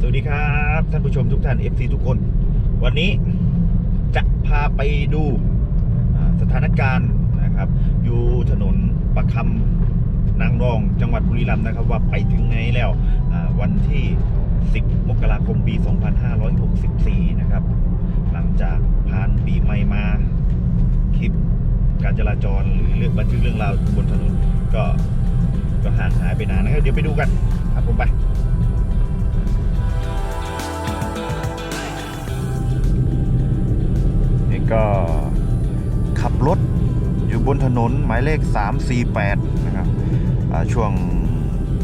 สวัสดีครับ ท่านผู้ชมทุกท่าน FC ทุกคน วันนี้จะพาไปดูสถานการณ์นะครับ อยู่ถนนประคำนางรองจังหวัดบุรีรัมย์นะครับ ว่าไปถึงไหนแล้ววันที่ 10 มกราคมปี 2564 นะครับ หลังจากผ่านปีใหม่มาคลิปการจราจรหรือเรื่องบันทึกเรื่องราวบนถนนก็ก็ห่างหายไปนานนะครับ เดี๋ยวไปดูกันครับผมไป ก็ขับรถอยู่บนถนนหมายเลข 348 นะครับช่วง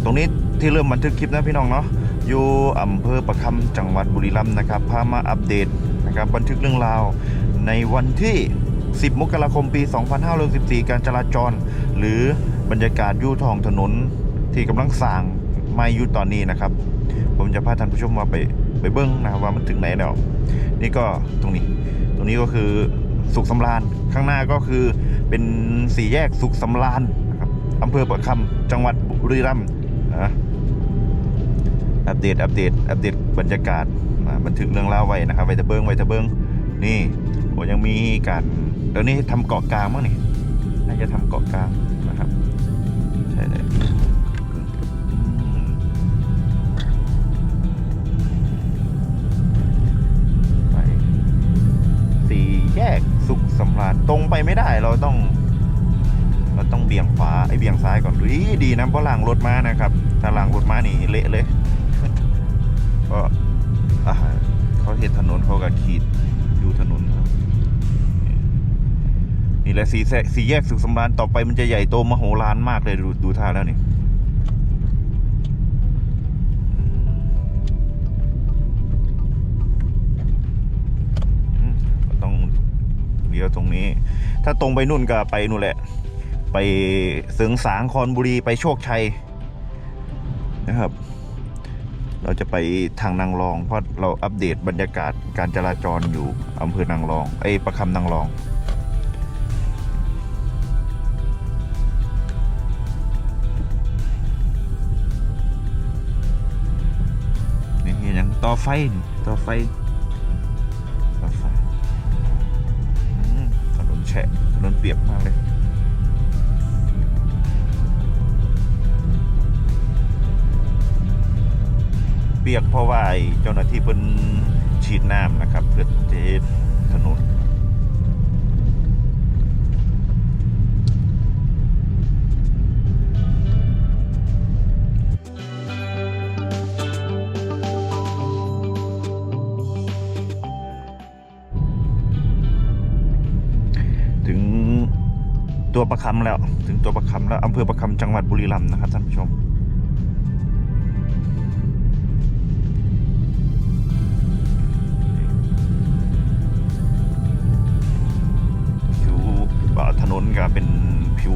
ตรงนี้ที่เริ่มบันทึกคลิปนะพี่น้องเนาะอยู่อำเภอประคำจังหวัดบุรีรัมย์นะครับพามาอัปเดตนะครับบันทึกเรื่องราวในวันที่ 10 มกราคมปี 2564 การจราจร หรือบรรยากาศยู่ท้องถนนที่กำลังสร้างไม่อยู่ตอนนี้นะครับ ผมจะพาท่านผู้ชมมาไปไปเบิ้งนะครับว่ามันถึงไหนแล้ว นี่ก็ตรงนี้ ตรงนี้ก็คือสุขสำราญข้างหน้าก็คือเป็นสี่แยกสุขสำราญนะครับอำเภอประคำจังหวัดบุรีรัมย์นะอัปเดตอัปเดตอัปเดตบรรยากาศมาบันทึกเรื่องเล่าวไว้นะครับไว้ตะเบิงไว้ตะเบิงนี่โอ้ยังมีการเดี๋ยวนี้ทำเกาะกลางมั้งนี่น่าจะทำเกาะกลางนะครับใช่เลย ยกสุขสำราญตรงไปไม่ได้เราต้อง เราต้องเบี่ยงขวาไอ้เบี่ยงซ้ายก่อนดีดีนะเพราะหลังรถมานะครับถ้าหลังรถมานี่เละเลยก็อ่าเขาเห็นถนนเขาก็ขีดดูถนนครับนี่แหละสีแยกสี่แยกสุขสำราญต่อไปมันจะใหญ่โตมโหฬารมากเลยดูดูท่าแล้วนี่ ตรงนี้ ถ้าตรงไปนู่นก็ไปนู่นแหละ ไปเสิงสางคอนบุรีไปโชคชัยนะครับ เราจะไปทางนางรองเพราะเราอัปเดตบรรยากาศการจราจรอยู่อำเภอนางรองไอ้ประคำนางรองนี่ยังต่อไฟต่อไฟ แฉะถนนเปียกมากเลยเปียกเพราะว่าเจ้าหน้าที่เพิ่นฉีดน้ำนะครับ เพื่อเทถนน ตัวประคำแล้ว ถึงตัวประคำแล้วอำเภอประคำจังหวัดบุรีรัมย์นะครับท่านผู้ชมผิวเอ่อถนนก็เป็นผิว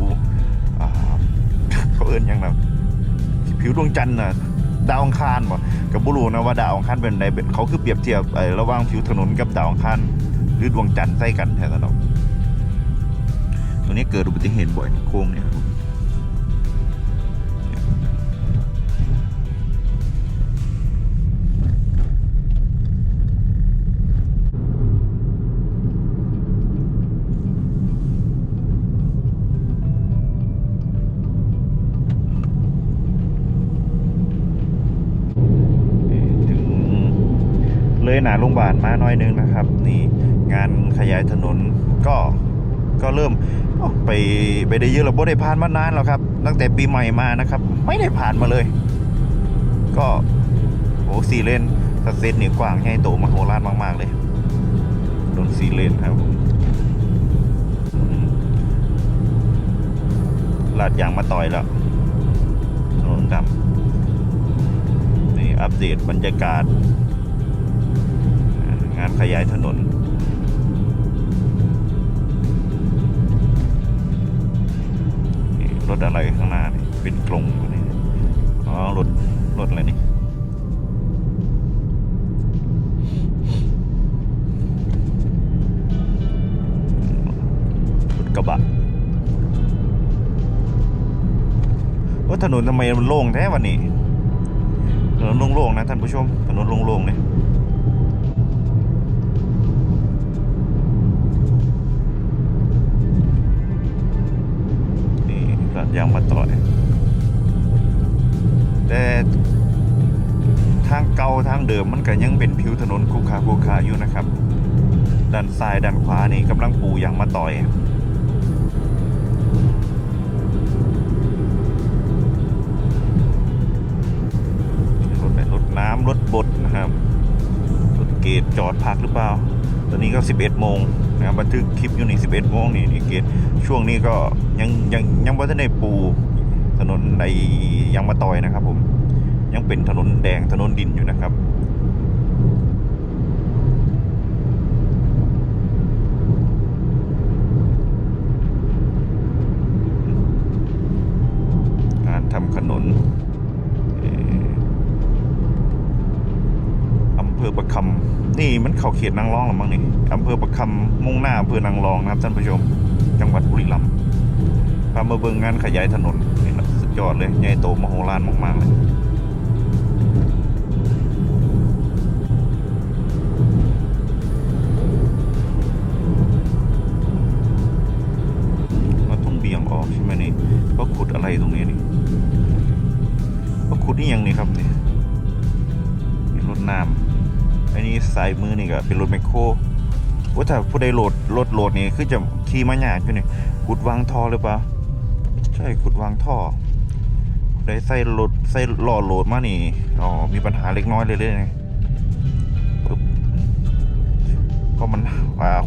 เขาเอิ้นยังนะผิวดวงจันทร์น่ะดาวอังคารบ่กับบุรูนะว่าดาวอังคารเป็นใดเป็นเขาคือเปรียบเทียบระหว่างผิวถนนกับดาวอังคารหรือดวงจันทร์ใส่กันแท้ตลอด ตัวนี้เกิดอุบัติเหตุบ่อยในโค้งเนี่ยครับเลยหนาโรงพยาบาลมาหน้อยนึงนะครับ นี่งานขยายถนนก็ก็เริ่ม ไปไปได้เยอะแล้วบ่ได้ผ่านมานานแล้วครับ ตั้งแต่ปีใหม่มานะครับ ไม่ได้ผ่านมาเลย ก็โอ้สี่เลนสเซตนนี่กว้างใหญ่โตมโหฬารมาก ๆ เลยถนนสี่เลนครับลาดยางมาต่อยแล้วถนนดำนี่อัปเดตบรรยากาศ งานขยายถนน รถอะไรข้างหน้านี่เป็นกลงอยู่นี่อ๋อรถรถอะไรนี่รถกระบะว่าถนนทำไมมันโล่งแท้วันนี้ถนนนโล่งๆนะท่านผู้ชมถนนโล่งๆเนี่ย ยางมาต่อยแต่ทางเก่าทางเดิมมันก็ยังเป็นผิวถนนคูขาคูขาอยู่นะครับ ด้านซ้ายด้านขวานี่กำลังปูยางมาต่อยรถไหนรถน้ำรถบดนะครับรถเกตจอดพักหรือเปล่า ตอนนี้ก็ 11 โมง นะครับบันทึกคลิปอยู่นี่11โมงนี่นี่เกตช่วงนี้ก็ยังยังยังไม่ได้ปูถนนในยังมาต่อยนะครับผมยังเป็นถนนแดงถนนดินอยู่นะครับ การทำขนนเอ่ออำเภอประคำนี่มัน เขาเขียนนางรองหรือมั้งนี่อำเภอประคำมุ่งหน้าอำเภอนางรองนะครับท่านผู้ชม จังหวัดบุรีรัมย์พามาเบิ่งงานขยายถนนนี่นะสุดยอดเลยใหญ่โตมโหฬารมากๆเลยเราต้องเบี่ยงออกใช่ไหมนี่เพราขุดอะไรตรงนี้นี่เพราขุดนี่ยังนี่ครับนี่รถน้ำ อันนี้สายมือนี่ก็เป็นรถแมคโครว่าถ้าผู้ใดโหลดรถโหลดนี่คือจะขี่มายากอยู่นี่ขุดวางท่อหรือเปล่าใช่ขุดวางท่อได้ใส่รถใส่หล่อโหลดมานี่อ๋อมีปัญหาเล็กน้อยเลยเลยนี่ปึ๊บก็มัน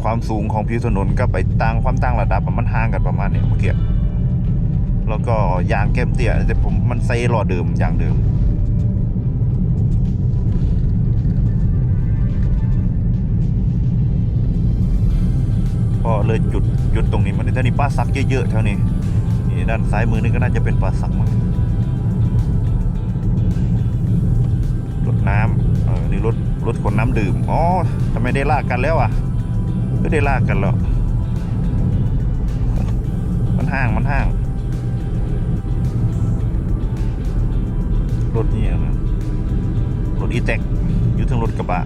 ความสูงของผิวถนนก็ไปต่างความต่างระดับมันห่างกันประมาณเนี้ยเมื่อกี้แล้วก็ยางแก้มเตี้ยแต่ผมมันใส่หล่อเดิมอย่างเดิม ก็เลยจุดจุดตรงนี้มันถ้านี่ป้าซักเยอะๆแถวนี้นี่ด้านซ้ายมือนี่ก็น่าจะเป็นป่าสักมั้งรถน้ำเออนี่รถรถขนน้ำดื่มอ๋อทำไมได้ลากกันแล้วอะไม่ได้ลากกันหรอกมันห่างมันห่างรถนี่นะรถอีแท็กอยู่ทั้งรถกระบะ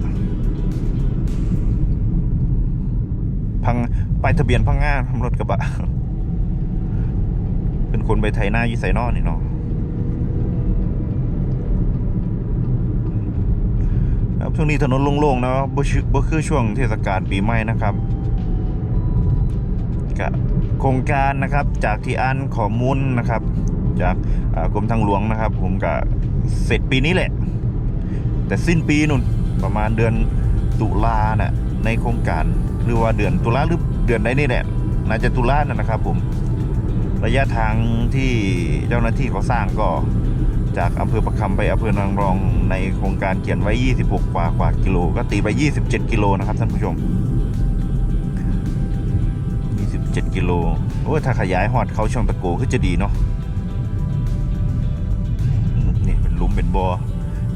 พัง ปายทะเบียนพังงาทำรถกระบะ เป็นคนไปไทยหน้ายี่ใส่นอนี่เนาะครับช่วงนี้ถนนโล่งๆนะบ่บ่คือช่วงเทศกาลปีใหม่นะครับกะโครงการนะครับจากที่อ่านข้อมูลนะครับ จากกรมทางหลวงนะครับ ผมกะเสร็จปีนี้แหละ แต่สิ้นปีนุ่นประมาณเดือนตุลาน่ะ ในโครงการหรือว่าเดือนตุลาหรือเดือนใดนี่แหละน่าจะตุลาน่ะนะครับผมระยะทางที่เจ้าหน้าที่เขาสร้างก็จากอำเภอประคำไปอำเภอนางรองในโครงการเขียนไว้ 26 กว่ากว่ากิโล ก็ตีไป 27 กิโลนะครับท่านผู้ชม 27 กิโล โอ้ยถ้าขยายหอดเขาช่องตะโกคือจะดีเนาะ นี่เป็นหลุมเป็นบอ่อ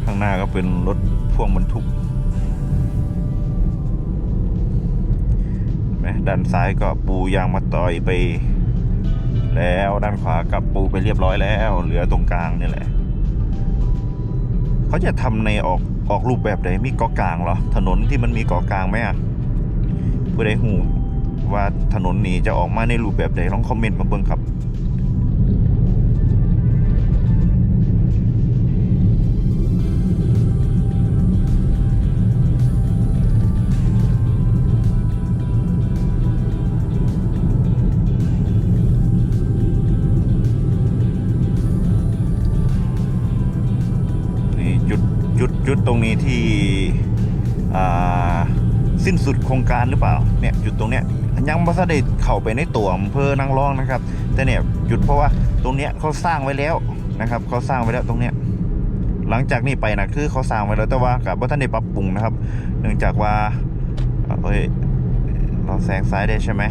ข้างหน้าก็เป็นรถพ่วงบรรทุก มด้านซ้ายก็ปูยางมาต่อยไป แล้วด้านขวากับปูไปเรียบร้อยแล้ว เหลือตรงกลางนี่แหละเขาจะทำในออกออกรูปแบบใดมีเกาะกลางเหรอถนนที่มันมีเกาะกลางไหมอะผู้ใดหูว่าถนนนี้จะออกมาในรูปแบบใดลองคอมเมนต์มาเบิ่งครับ จุดจุดตรงนี้ที่สิ้นสุดโครงการหรือเปล่าเนี่ยจุดตรงเนี้ยยังไม่ได้เข้าไปในตัวอำเภอนางรองนะครับ แต่เนี่ยจุดเพราะว่าตรงเนี้ยเขาสร้างไว้แล้วนะครับเขาสร้างไว้แล้วตรงเนี้ยหลังจากนี้ไปนะคือเขาสร้างไว้แล้วแต่ว่ากับว่าท่านได้ปรับปรุงนะครับ เนื่องจากว่าเอ้ยเราแซงซ้ายได้ใช่ไหม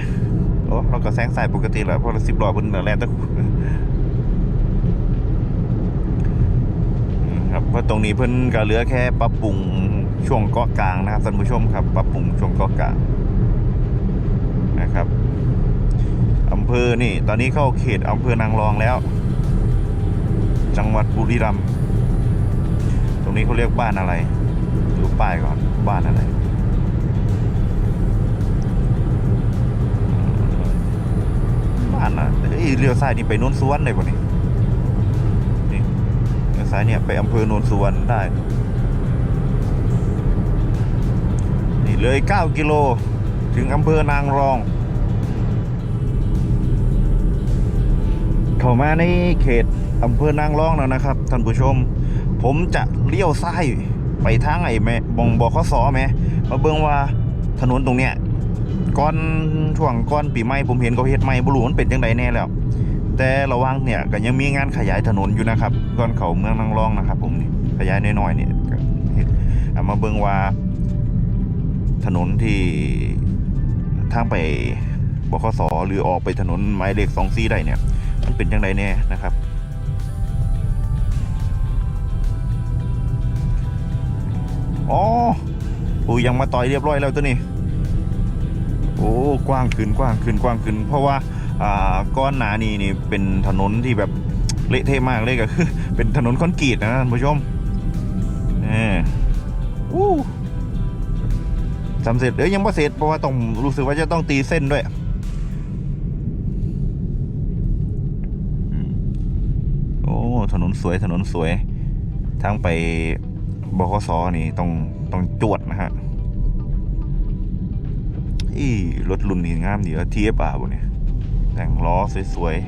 โอ้เราก็แซงซ้ายปกติแหละเพราะเราสิบล้อเพิ่นแล่นแตะ อืมครับเพราะตรงนี้เพิ่นก็เหลือแค่ปรับปรุงช่วงเกาะกลางนะครับท่านผู้ชมครับ ปรับปรุงช่วงเกาะกลางนะครับอำเภอนี่ ตอนนี้เข้าเขตอำเภอนางรองแล้ว จังหวัดบุรีรัมย์ตรงนี้เขาเรียกบ้านอะไรดูป้ายก่อนบ้านอะไรบ้านอะเอ้ยเลี้ยวซ้ายนี่ไปโนนสวนเลยป่ะนี่นี่ เลี้ยวซ้ายเนี่ยไปอำเภอโนนสุวนได้ นี่เลย 9 กิโลถึงอำเภอนางรอง เข้ามาในเขตอำเภอนางรองแล้วนะครับท่านผู้ชม ผมจะเลี้ยวซ้ายไปทางไอ้แม่บองบอข้อสอแม่มาเบิ่งว่าถนนตรงเนี้ยก่อนช่วงก่อนปีใหม่ผมเห็นเขาเฮ็ดใหม่บ่รู้มันเป็นจังไดแน่แล้ว แต่ระวังเนี่ยก็ยังมีงานขยายถนนอยู่นะครับก่อนเขาเมืองนางรองนะครับ ผมนี่ขยายน้อยๆเนี่ยเอามาเบิ่งว่าถนนที่ทางไปบขสหรือออกไปถนนหมายเลขสองซีได้เนี่ยมันเป็นยังไงแน่นะครับอ๋อปูยังมาต่อยเรียบร้อยแล้วตัวนี้ โอ้กว้างขึ้นกว้างขึ้นกว้างขึ้น เพราะว่า อ่าก้อนหนานี่นี่เป็นถนนที่แบบเละเทะมากเลยก็คือ เป็นถนนคอนกรีตนะท่านผู้ชมนี่อู้สำเร็จเอ้ยยังไม่เสร็จเพราะว่าต้องรู้สึกว่าจะต้องตีเส้นด้วยโอ้ถนนสวยถนนสวย ทางไปบขสนี่ต้องต้องจวดนะฮะอีรถรุ่นนี้งามดีว่า TFR บนเนี่ย แต่งล้อสวยๆ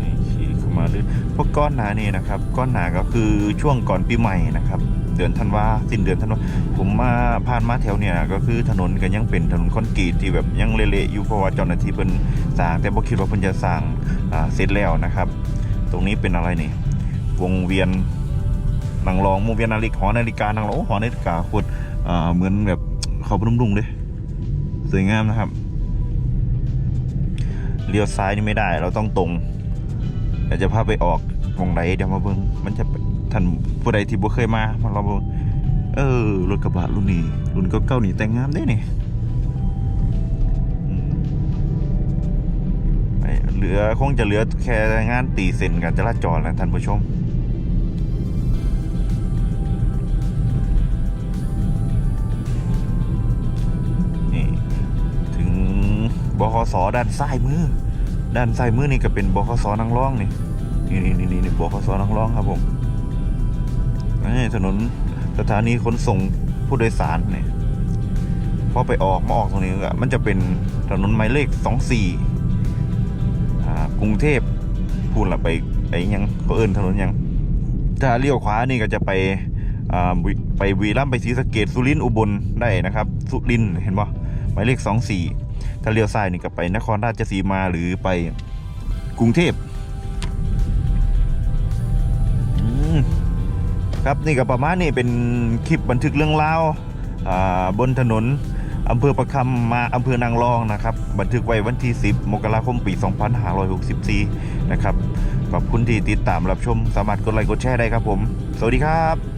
นี่ขี่เข้ามาเลยพวกก้อนหนานี่นะครับ ก้อนหนาก็คือช่วงก่อนปีใหม่นะครับ ดือนธันวาสิ้นเดือนธันวาผมมาผ่านมาแถวเนี่ยก็คือถนนก็ยังเป็นถนนคอนกรีตที่แบบยังเละๆอยู่เพราะว่าเจ้าหน้าที่เพิ่นสร้างแต่บ่คิดว่าเพิ่นจะสร้างเสร็จแล้วนะครับ ตรงนี้เป็นอะไรนี่วงเวียนนางรองวงเวียนนาฬิกาหอนาฬิกานางรองหอนาฬิกาโคตรเหมือนแบบเขาพนมรุงเลยสวยงามนะครับเลี้ยวซ้ายนี่ไม่ได้ เราต้องตรงเดี๋ยวจะพาไปออกวงไหนเดี๋ยวมาเบิ่งมันจะ ท่านผู้ใดที่บ่เคยมามาเราเบิ่งเออรถกระบะรุ่นนี้รุ่นเก่าๆนี่แต่งงามได้นี่ไเหลือคงจะเหลือแค่งานตีเส้นการจราจรแล้วท่านผู้ชมนี่ถึงบคสด้านซ้ายมือ ด้านซ้ายมือนี่ก็เป็นบคสนางรองนี่นี่นี่นี่บคสนางรองครับผม นี่ถนนสถานีขนส่งผู้โดยสารเนี่ยพอไปออกมาออกตรงนี้ก็มันจะเป็นถนนหมายเลขสองสี่กรุงเทพพูดละไปไอ้ยังเขาเอินถนนยัง ถ้าเลี้ยวขวานี่ก็จะไปไปวีรัมไปศรีสะเกดสุรินทร์อุบลได้นะครับ สุรินทร์เห็นปะหมายเลขสองสี่ถ้าเลี้ยวซ้ายนี่ก็ไปนครราชสีมาหรือไปกรุงเทพ ครับนี่ก็ประมาณนี้เป็นคลิปบันทึกเรื่องราวอ่าบนถนนอำเภอประคำมาอำเภอนางรองนะครับ บันทึกไว้วันที่ 10 มกราคมปี 2564 นะครับ ขอบคุณที่ติดตามรับชมสามารถกดไลค์กดแชร์ได้ครับผม สวัสดีครับ